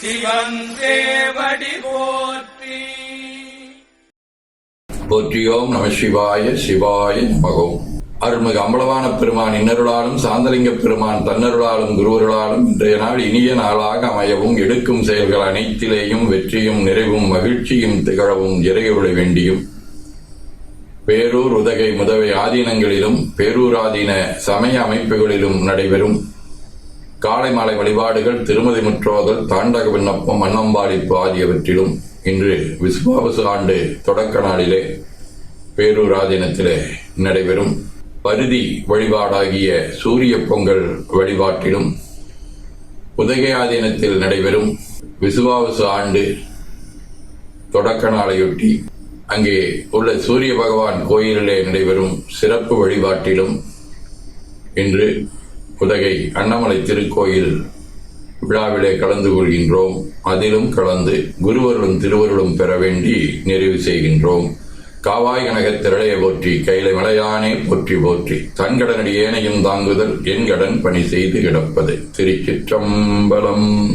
சிவன் போற்றி. போற்றியோம் நம சிவாய சிவாய நமகோம் அருள்மிகு அம்பலவான பெருமான் இன்னருளாலும் சாந்தலிங்க பெருமான் தன்னருளாலும் குருவருளாலும் இன்றைய நாள் இனிய நாளாக அமையவும் எடுக்கும் செயல்கள் அனைத்திலேயும் வெற்றியும் நிறைவும் மகிழ்ச்சியும் திகழவும் இறையுளை வேண்டியும். பேரூர் உதகை முதவை ஆதீனங்களிலும் பேரூராதீன சமய அமைப்புகளிலும் நடைபெறும். காலை மாலை வழிபாடுகள் திருமதி முற்றோதல் தாண்டக விண்ணப்பம் அன்னம்பாளிப்பு ஆகியவற்றிலும் இன்று விசுவாவசு ஆண்டு தொடக்க நாளிலே பேரூராதீனத்திலே நடைபெறும். பருதி வழிபாடாகிய சூரிய பொங்கல் வழிபாட்டிலும் உதகை ஆதீனத்தில் நடைபெறும் விசுவாவசு ஆண்டு தொடக்க நாளையொட்டி அங்கே உள்ள சூரிய பகவான் கோயிலிலே நடைபெறும் சிறப்பு வழிபாட்டிலும் இன்று உதகை அண்ணாமலை திருக்கோயில் விழாவிலே கலந்து கொள்கின்றோம். அதிலும் கலந்து குருவர்களும் திருவருளும் பெற வேண்டி நிறைவு செய்கின்றோம். காவாய் கனகத் திரளைய போற்றி கைலை மலையானே போற்றி போற்றி தன்கடனடி ஏனையும் தாங்குதல் என் கடன் பணி செய்து கிடப்பது. திருச்சிற்றம்பலம்.